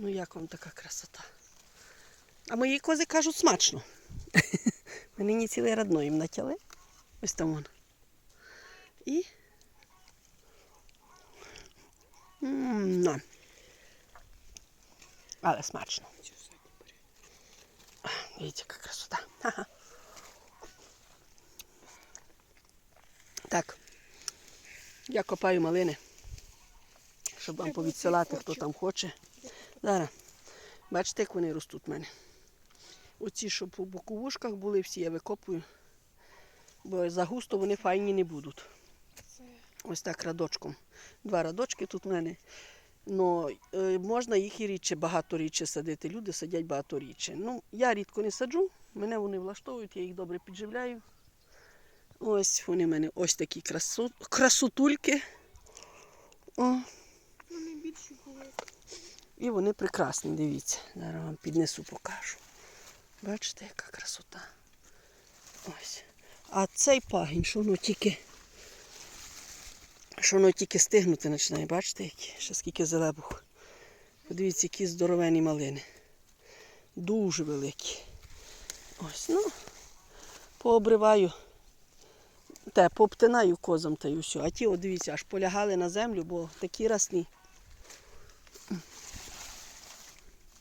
Ну як вам така красота? А мої кози кажуть смачно. Ми нині цілий радно їм натяли. Ось там вон. І. М, на. Але смачно. Дивіться, яка красота. Ха-ха. Так. Я копаю малини, щоб вам повідсилати, хто там хоче. Зараз. Бачите, як вони ростуть в мене. Оці, що по боковушках були, всі я викопую. Бо загусто вони файні не будуть. Ось так радочком. Два радочки тут в мене. Но е, можна їх і рідше, багато рідше садити. Люди садять багато рідше. Ну, я рідко не саджу, мене вони влаштовують, я їх добре підживляю. Ось вони в мене ось такі красу... красотульки. О, Вони більші були. І вони прекрасні, дивіться. Зараз вам піднесу, покажу. Бачите, яка красота. Ось. А цей пагінь, що воно тільки. Що воно тільки стигнути починає, бачите, які? Ще скільки зелебух. Подивіться, які здоровені малини. Дуже великі. Ось, ну, пообриваю. Те, пообтинаю козам та й усе. А ті, от дивіться, аж полягали на землю, бо такі росні.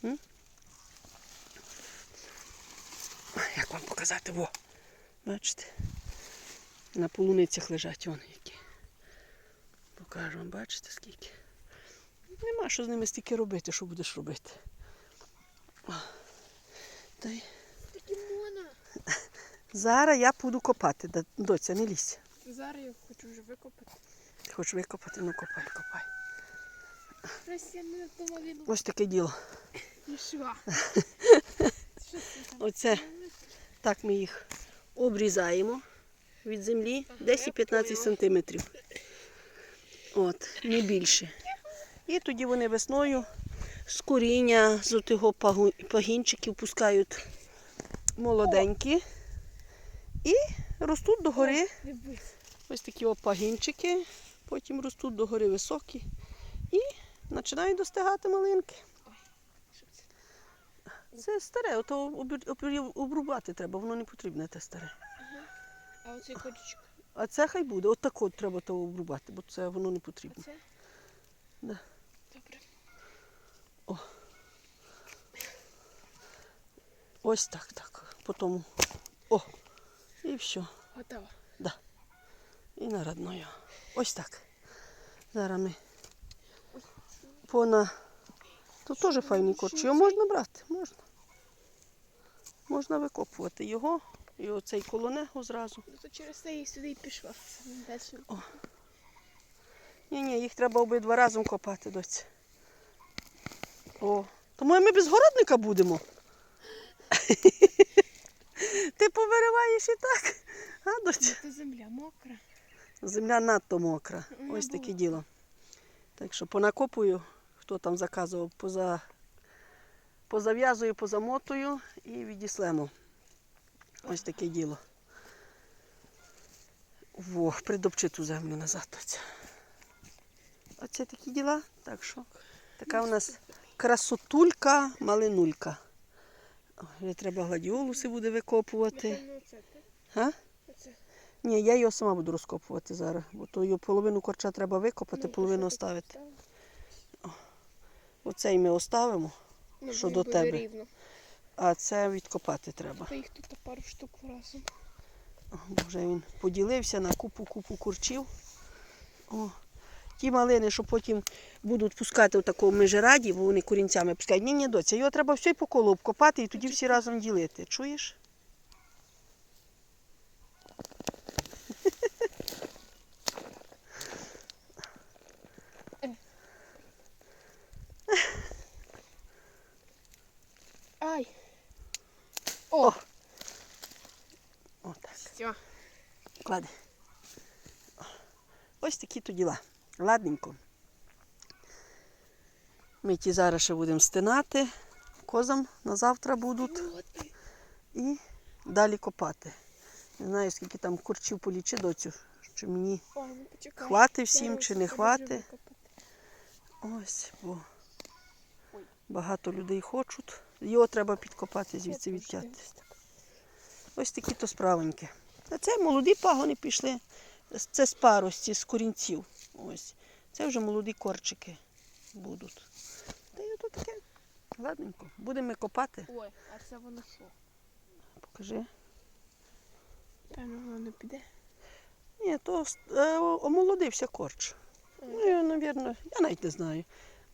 М? Як вам показати? Во. Бачите? На полуницях лежать вони які. Покажу вам, бачите скільки. Нема що з ними стільки робити, що будеш робити. О. Та й Зараз я буду копати. Доця, не лізь. Зараз я хочу вже викопати. Ти хочеш викопати? Ну копай, копай. Просто я не. Ось таке діло. Пішла. Що? Оце так ми їх обрізаємо від землі 10-15 сантиметрів. От, не більше. І тоді вони весною з коріння, з отого пагінчиків пускають молоденькі і ростуть догори. Ось такі пагінчики, потім ростуть догори високі і починають достигати малинки. Це? Старе, ото обр- обр- обрубати треба, воно не потрібне те старе. А оцей котичок. А це хай буде. От так от треба то обрубати, бо це воно не потрібно. Оце? Да. Добре. Ось так, так. Потім. О! І все. Готово. І на родною. Ось так. Зараз ми пона. Тут теж файний корч. Його можна брати, можна. Можна викопувати його і оцей колонегу зразу. Ну то через це я сюди і пішла. Дальше. Ні, ні, їх треба обидва разом копати, доці. О, тому ми без городника будемо. Ти повириваєш і так. А, доці? Це земля мокра. Земля надто мокра. Ну, Ось таке діло. Так що понакопую, хто там заказував, поза... позав'язую, позамотую і відіслемо. Ось таке діло. Во, придопчи ту землю назад. Оце. Такі діла. Так що така у нас красотулька, малинулька. Вже треба гладіолуси буде викопувати. А? Ні, я його сама буду розкопувати зараз, бо то його половину корча треба викопати, Ну, половину оставити. Оцей ми оставимо, Ну, Що до тебе? Рівно. а це відкопати треба. Та їх тут пару штук разом. Вже він поділився на купу-купу курчів. О. Ті малини, що потім будуть пускати в такому межираді, бо вони корінцями пускають. Ні, ні, доця, його треба все по колу обкопати і тоді всі разом ділити. Чуєш? О! Отак. Все. Клади. Ось такі то діла. Ладненько. Ми ті зараз ще будемо стинати. Козам на завтра будуть і далі копати. Не знаю, скільки там курчів полічи доцю, чи мені ну хвати всім, чи не хвати. Ось, бо Багато людей хочуть. Його треба підкопати звідси відтяти. Ось такі то справоньки. А це молоді пагони пішли. Це з парості, з корінців. Ось. Це вже молоді корчики будуть. Та й ото таке. Ладненько. Будемо копати. Ой, а це воно що? Покажи. Певно, воно не піде. Ні, то е, омолодився корч. Ну, я, навірно, я навіть не знаю.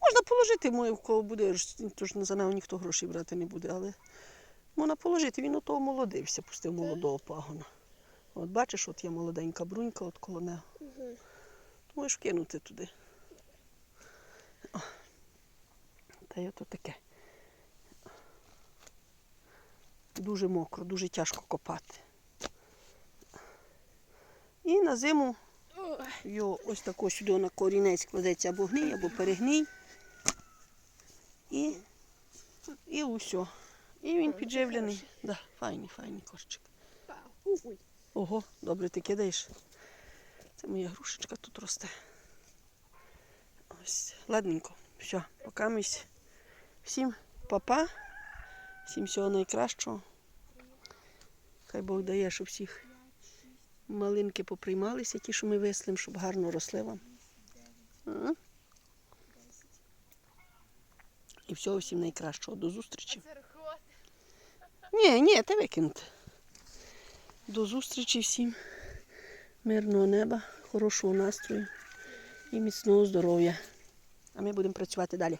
Можна положити моє, в кого буде, ж- то ж за нього ніхто грошей брати не буде, але можна положити, він ото омолодився, пустив молодого пагона. От бачиш, от є молоденька брунька от коло нього. Угу. Можеш кинути туди. О. Та й ото таке. Дуже мокро, дуже тяжко копати. І на зиму його ось тако сюди на корінець кладеться або гній, або перегній. І, і усе. І він підживлений. Да, файний, файний корчик. Ого, добре ти кидаєш. Це моя грушечка тут росте. Ось, ладненько. Все, покамусь. Всім папа, всім всього найкращого. Хай Бог дає, щоб всіх малинки поприймалися, ті, що ми вислим, щоб гарно росли вам. І всього всім найкращого. До зустрічі. Ні, ні, ти викинути. До зустрічі всім. Мирного неба, хорошого настрою і міцного здоров'я. А ми будемо працювати далі.